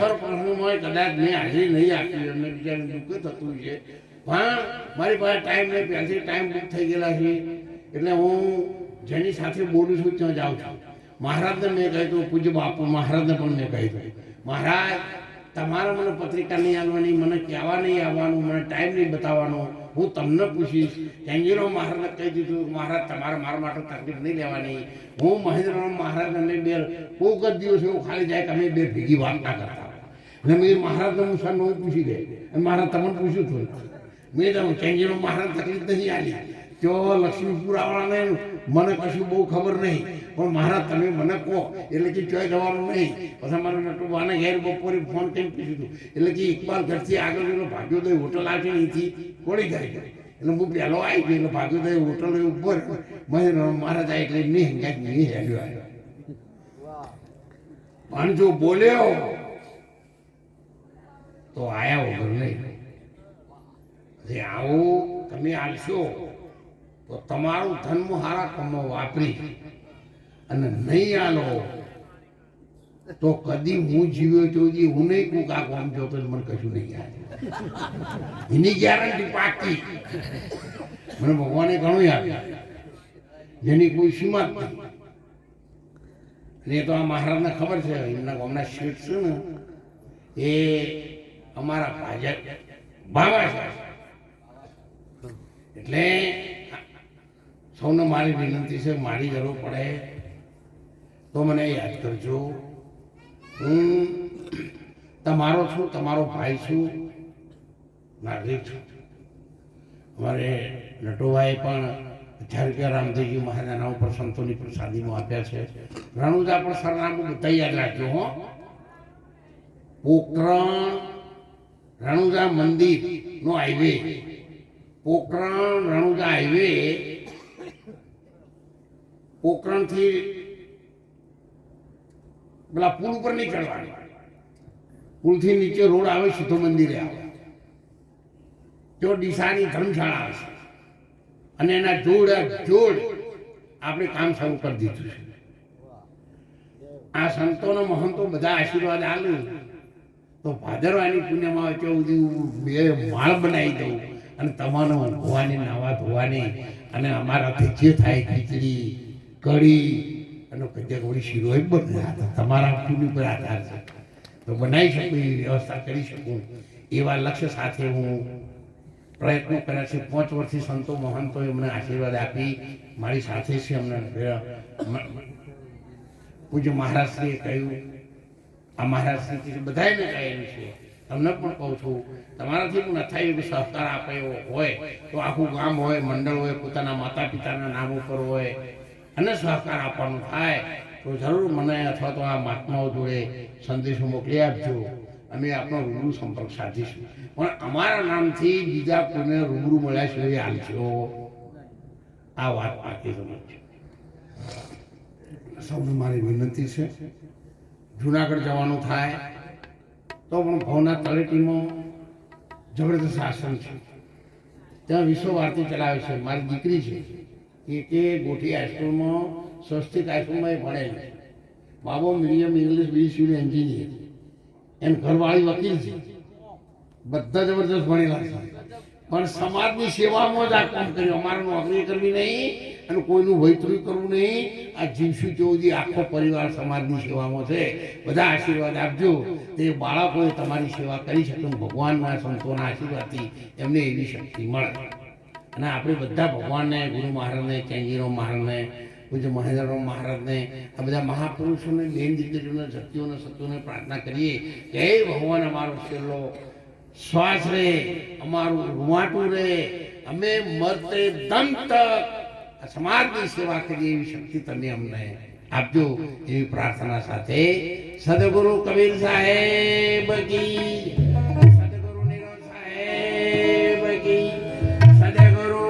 ખર પ્રસંગમાં કદાચ મેં હાજરી નહીં આપી એમને બિચારાને દુઃખ થતું છે. પણ મારી પાસે ટાઈમ નહીં, પહેલાંથી ટાઈમ બુક થઈ ગયેલા છે. એટલે હું જેની સાથે બોલું છું, ત્યાં જાઉં છું. મહારાજને મેં કહ્યું હતું પૂજ્ય બાપુ, મહારાજને પણ મેં કહ્યું હતું મહારાજ, તમારે મને પત્રિકા નહીં આવવાની, મને કહેવા નહીં આવવાનું, મને ટાઈમ નહીં બતાવવાનો. હું તમને પૂછીશ. કેન્જીરો મહારાજને કહી દીધું, મહારાજ, તમારે મારા માટે તકલીફ નહીં લેવાની. હું મહેન્દ્રરામ મહારાજને અમે બે કોઈક જ દિવસ એવું ખાલી જાય કે અમે બે ભેગી વાત ના કરતા. મેં મહારાજને હું સર હું પૂછી ગઈ અને મહારાજ તમને પૂછ્યું હતું મેં તમે ચેન્જીનો મહારાજ તકલીફ નહીં આવી તો લક્ષ્મીપુરાવાળાને મને કશું બહુ ખબર નહીં. પણ મહારાજ, તમે મને કહો. એટલે કે ચોય જવાનું નહીં. પછી મારે નટુબાને ઘેર બપોરે ફોન કરીને પૂછ્યું હતું એટલે કે ઇકબાલ ઘરથી આગળ એનો ભાગ્યોદય હોટલ ને અહીંથી કોળી જાય એટલે હું પહેલો આવી ગયો. એટલે ભાગ્યોદય હોટલ ઉપર મને મહારાજ આ એટલે નહીં, હંગાત નહીં હેડ્યો આવ્યો. પણ જો બોલ્યો તો આયા વગર નહીં. જે આવું તમે આલશો તો તમારું ધન હારા કમો વાપરી અને નહીં આલો તો કદી હું જીવ્યો તો જે, હું નહીં કોક આ જો તો મને કશું નહીં આવે એની ગેરંટી પાકી. મને ભગવાને ઘણું આપ્યું જેની કોઈ સીમા જ એ તો આ મહારાજને ખબર છે, એમના ગામના શેઠ છે ને, એ અમારા ભાજપ છે. એટલે સૌને મારી વિનંતી છે, મારી જરૂર પડે તો મને યાદ કરજો. હું તમારો છું, તમારો ભાઈ છું, નાગરિક છું. અમારે નટુભાઈ પણ હજાર રૂપિયા રામદેવજી મહારાજના ઉપર સંતોની પ્રસાદીમાં આપ્યા છે. રણુજા પણ સરનામું બધા યાદ રાખજો હો. પોકરણ રણુજા મંદિર નો હાઈવે પોકરણ રણુજા હાઈવે પોકરણથી પેલા પુલ ઉપર નહીં ચડવાનું પુલથી નીચે રોડ આવે, સીધો મંદિરે આવે. તો ડીસાની ધર્મશાળા આવશે અને એના જોડ જોડ આપણે કામ શરૂ કરી દીધું છે. આ સંતોનો મહંતો બધા આશીર્વાદ આલ્યું તો ભાદરવાની પુણ્યમાં કેવું ત્યાં બે માળ બનાવી દઉં અને તમારો ઊંઘવાની નાવા ધોવાની અને અમારાથી જે થાય ખીચડી, કઢી અને વળી શીરો એ બધા આ તમારા પૂરી પર આધાર છે. તો બનાવી શકું એવી વ્યવસ્થા કરી શકું. એવા લક્ષ્ય સાથે હું પ્રયત્નો કર્યા છે. પાંચ વર્ષથી સંતો મહંતો એમને આશીર્વાદ આપી. મારી સાથે છે અમને પૂજ્ય મહારાજશ્રીએ કહ્યું આ મહારાજશ્રી બધાને ગાયેલું છે. તમને પણ કહું છું, તમારાથી પણ એવી સહકાર આપે એવો હોય, તો આખું ગામ હોય, મંડળ હોય, પોતાના માતા પિતાના નામ ઉપર હોય, અને સહકાર આપવાનું થાય, તો જરૂર મને અથવા તો આ મહાત્માઓ જોડે સંદેશો મોકલી આપજો. અમે આપનો રૂબરૂ સંપર્ક સાધીશું. પણ અમારા નામથી બીજા કોઈને રૂબરૂ મળ્યા સિવાય હાલશો આ વાત પાકી સમજજો સૌને મારી વિનંતી છે જુનાગઢ જવાનું થાય, તો પણ ભવના તળેટીમાં જબરદસ્ત આશ્રમ છે. ત્યાં વિશ્વ ભારતી ચલાવે છે. મારી દીકરી છે. એ કે ગોઠી હાઈસ્કૂલમાં સ્વસ્તિક હાઈસ્કૂલમાં એ ભણેલી બાબો મીડિયમ ઇંગ્લિશ બી સિવિલ એન્જિનિયર. એમ ઘરવાળી વકીલ છે. બધા જબરદસ્ત ભણેલા છે. પણ સમાજની સેવામાં જ આ કામ કર્યું. અમારે નોકરી કરવી નહીં. અને કોઈનું વૈતરું કરવું નહીં. આ જીવશું ચૌધરી આખો પરિવાર સમાજની સેવામાં છે. બધા આશીર્વાદ આપજો. તે બાળકોએ તમારી સેવા કરી શકે ભગવાનના સંતોના આશીર્વાદથી એમને એવી શક્તિ મળે. અને આપણે બધા ભગવાનને, ગુરુ મહારાજને ચેન્જીરામ મહારાજને, પૂજ્ય મહેન્દ્રરામ મહારાજને, આ બધા મહાપુરુષોને, બેન દીકરીઓને શક્તિઓને સત્યોને પ્રાર્થના કરીએ. કે હે ભગવાન અમારો છેલ્લો શ્વાસ રે, અમારું રૂવાટું રે. અમે મરતે દમ સમાજની સેવા કરીએ એવી શક્તિ તમે અમને આપજો એવી પ્રાર્થના સાથે સદગુરુ કબીર સાહેબ કી સદગુરુ નીરવ સાહેબ કી સદગુરુ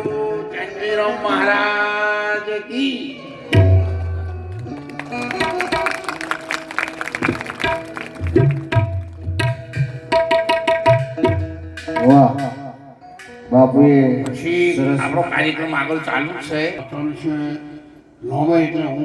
ચંદ્રરામ મહારાજ કી વાહ બાપુએ પછી આપણો કાર્યક્રમ આગળ ચાલુ જ છે. એટલે હું